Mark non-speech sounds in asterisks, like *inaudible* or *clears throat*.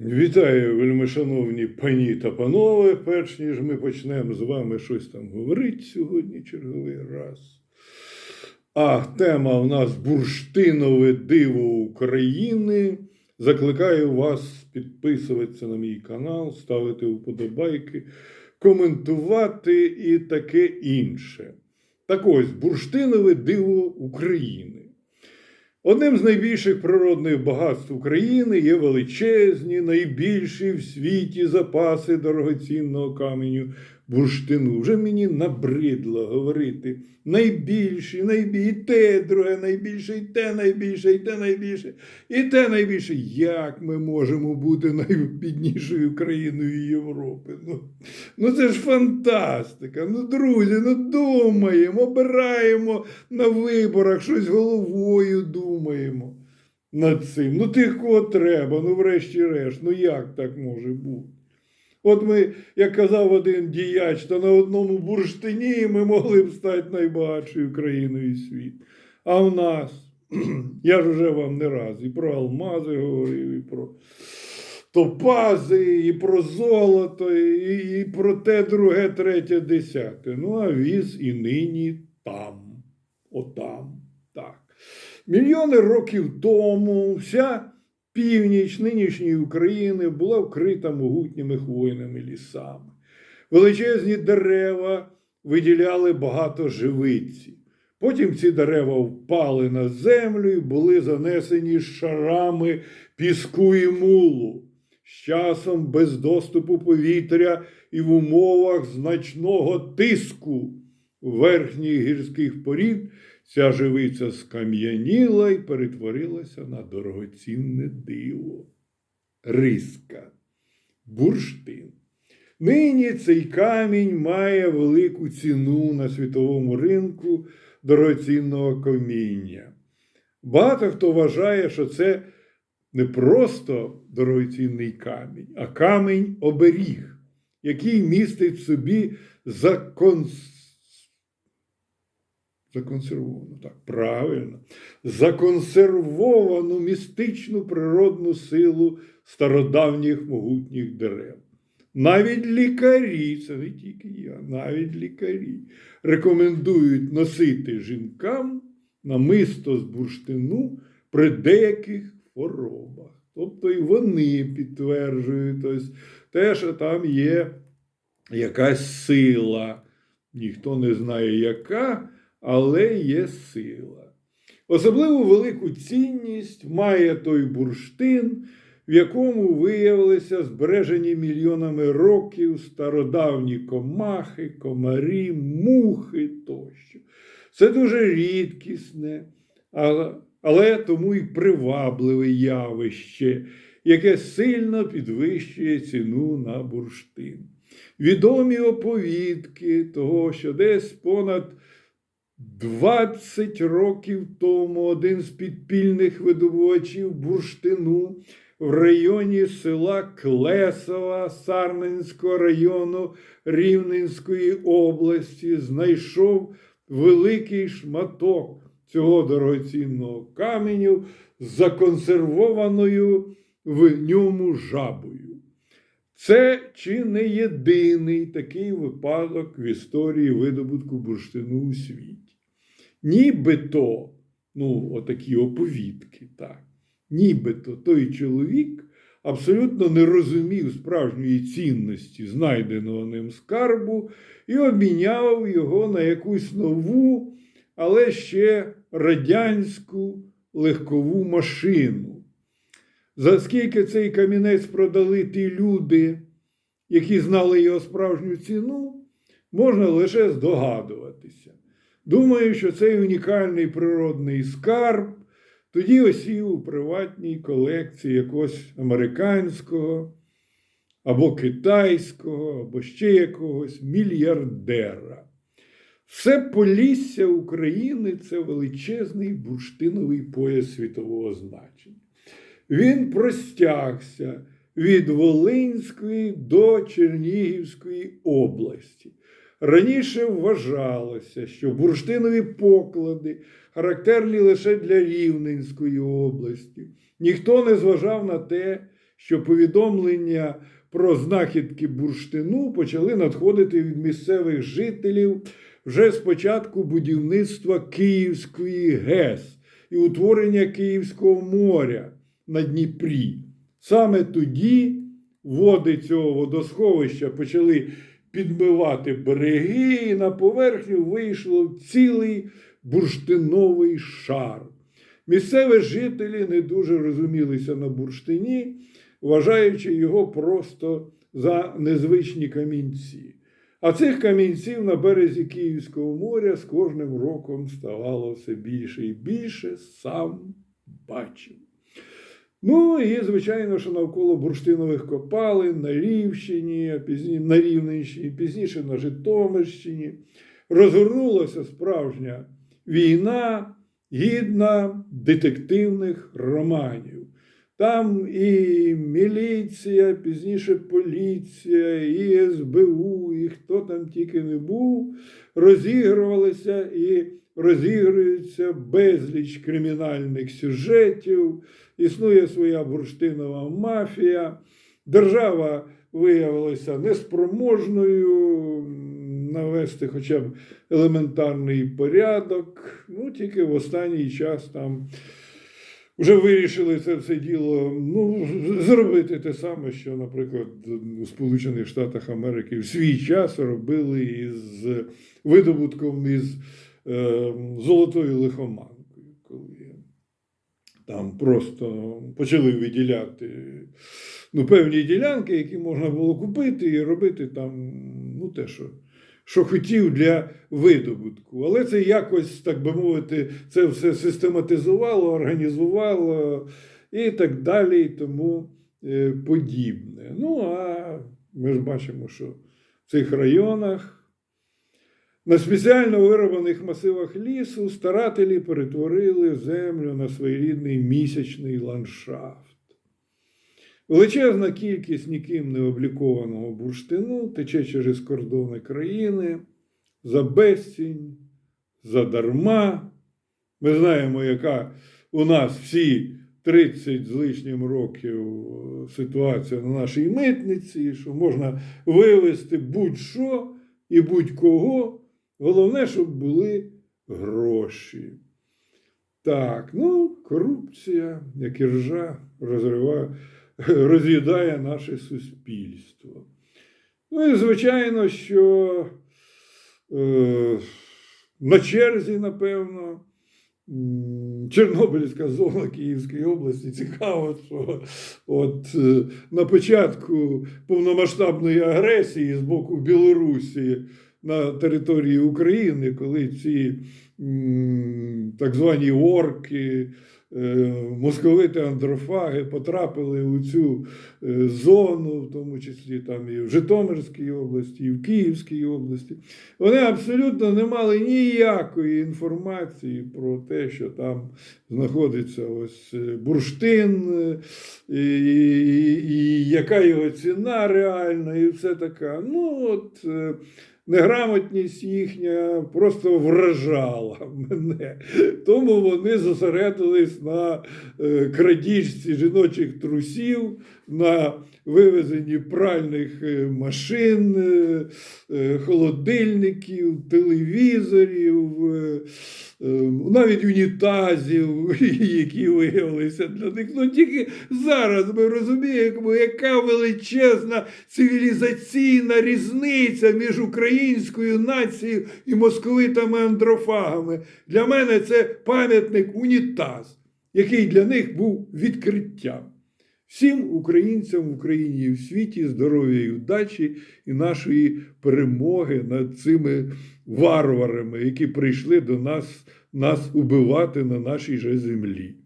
Вітаю, вельмишановні пані та панове. Перш ніж ми почнемо з вами щось там говорити сьогодні черговий раз. А тема у нас бурштинове диво України. Закликаю вас підписуватися на мій канал, ставити вподобайки, коментувати і таке інше. Так ось, бурштинове диво України. Одним з найбільших природних багатств України є величезні, найбільші в світі запаси дорогоцінного каменю бурштину. Вже мені набридло говорити найбільші, найбільші, і те друге найбільше, і те найбільше, і те найбільше, і те найбільше. Як ми можемо бути найбіднішою країною Європи? Ну, ну це ж фантастика. Ну, друзі, ну думаємо, обираємо на виборах, щось головою думаємо над цим. Ну, тих, кого треба, ну, врешті-решт, ну як так може бути? От ми, як казав один діяч, то на одному бурштині ми могли б стати найбагатшою країною світу. А в нас, *clears throat* я ж вже вам не раз і про алмази говорив, і про топази, і про золото, і, і про те друге, третє, десяте. Ну, а віз і нині там, отам. Мільйони років тому вся північ нинішньої України була вкрита могутніми хвойними лісами. Величезні дерева виділяли багато живиці. Потім ці дерева впали на землю і були занесені шарами піску і мулу. З часом без доступу повітря і в умовах значного тиску верхніх гірських порід ця живиця скам'яніла і перетворилася на дорогоцінне диво. Риска, бурштин. Нині цей камінь має велику ціну на світовому ринку дорогоцінного каміння. Багато хто вважає, що це не просто дорогоцінний камінь, а камінь оберіг, який містить в собі законс... законсервовану, так, правильно, законсервовану містичну природну силу стародавніх могутніх дерев. Навіть лікарі, це не тільки я, навіть лікарі рекомендують носити жінкам намисто з бурштину при деяких хворобах. Тобто і вони підтверджують ось, те, що там є якась сила. Ніхто не знає, яка, але є сила. Особливо велику цінність має той бурштин, в якому виявилися збережені мільйонами років стародавні комахи, комарі, мухи тощо. Це дуже рідкісне, але, але тому і привабливе явище, яке сильно підвищує ціну на бурштин. Відомі оповідки того, що десь понад 20 років тому один з підпільних видобувачів бурштину в районі села Клесова Сарненського району Рівненської області знайшов великий шматок цього дорогоцінного каменю законсервованою в ньому жабою. Це чи не єдиний такий випадок в історії видобутку бурштину у світі. Нібито, ну, отакі оповідки, так, нібито той чоловік абсолютно не розумів справжньої цінності знайденого ним скарбу і обміняв його на якусь нову, але ще радянську легкову машину. За скільки цей камінець продали ті люди, які знали його справжню ціну, можна лише здогадуватися. Думаю, що цей унікальний природний скарб тоді осів у приватній колекції якогось американського або китайського, або ще якогось мільярдера. Все Полісся України це величезний бурштиновий пояс світового значення. Він простягся від Волинської до Чернігівської області. Раніше вважалося, що бурштинові поклади характерні лише для Рівненської області. Ніхто не зважав на те, що повідомлення про знахідки бурштину почали надходити від місцевих жителів вже з початку будівництва Київської ГЕС і утворення Київського моря на Дніпрі. Саме тоді води цього водосховища почали підмивати береги, і на поверхню вийшло цілий бурштиновий шар. Місцеві жителі не дуже розумілися на бурштині, вважаючи його просто за незвичні камінці. А цих камінців на березі Київського моря з кожним роком ставало все більше і більше, сам бачив. Ну і, звичайно, що навколо бурштинових копалин на Рівщині, пізні, на Рівненщині, пізніше на Житомирщині розгорнулася справжня війна, гідна детективних романів. Там і міліція, пізніше поліція, і СБУ, і хто там тільки не був, розігрувалися і розігруються безліч кримінальних сюжетів, існує своя бурштинова мафія. Держава виявилася неспроможною навести хоча б елементарний порядок. Ну, тільки в останній час там вже вирішили це все діло ну, зробити те саме, що, наприклад, у Сполучених Штатах Америки в свій час робили із видобутком із золотою лихоманкою, коли там просто почали виділяти ну, певні ділянки, які можна було купити і робити там ну, те, що що хотів для видобутку. Але це якось, так би мовити, це все систематизувало, організувало і так далі, і тому е, подібне. Ну, а ми ж бачимо, що в цих районах на спеціально вироблених масивах лісу старателі перетворили землю на своєрідний місячний ландшафт. Величезна кількість ніким не облікованого бурштину тече через кордони країни за безцінь, задарма. Ми знаємо, яка у нас всі 30 з лишнім років ситуація на нашій митниці, що можна вивезти будь-що і будь-кого. Головне, щоб були гроші. Так, ну, корупція, як і ржа, розриває роз'їдає наше суспільство. Ну і звичайно, що е, на черзі, напевно, Чорнобильська зона Київської області цікаво, що от е, на початку повномасштабної агресії з боку Білорусі на території України, коли ці так звані орки, е, московити андрофаги потрапили у цю е, зону, в тому числі там і в Житомирській області, і в Київській області, вони абсолютно не мали ніякої інформації про те, що там знаходиться ось е, бурштин, і, і, і яка його ціна реальна, і все таке. Ну, от неграмотність їхня просто вражала мене. Тому вони зосередились на е, крадіжці жіночих трусів, на вивезенні пральних е, машин, е, холодильників, телевізорів, навіть унітазів, *laughs* які виявилися для них. Ну тільки зараз ми розуміємо, яка величезна цивілізаційна різниця між українською нацією і московитами андрофагами. Для мене це пам'ятник унітаз, який для них був відкриттям. Всім українцям в Україні і в світі здоров'я і удачі і нашої перемоги над цими варварами, які прийшли до нас, нас убивати на нашій же землі.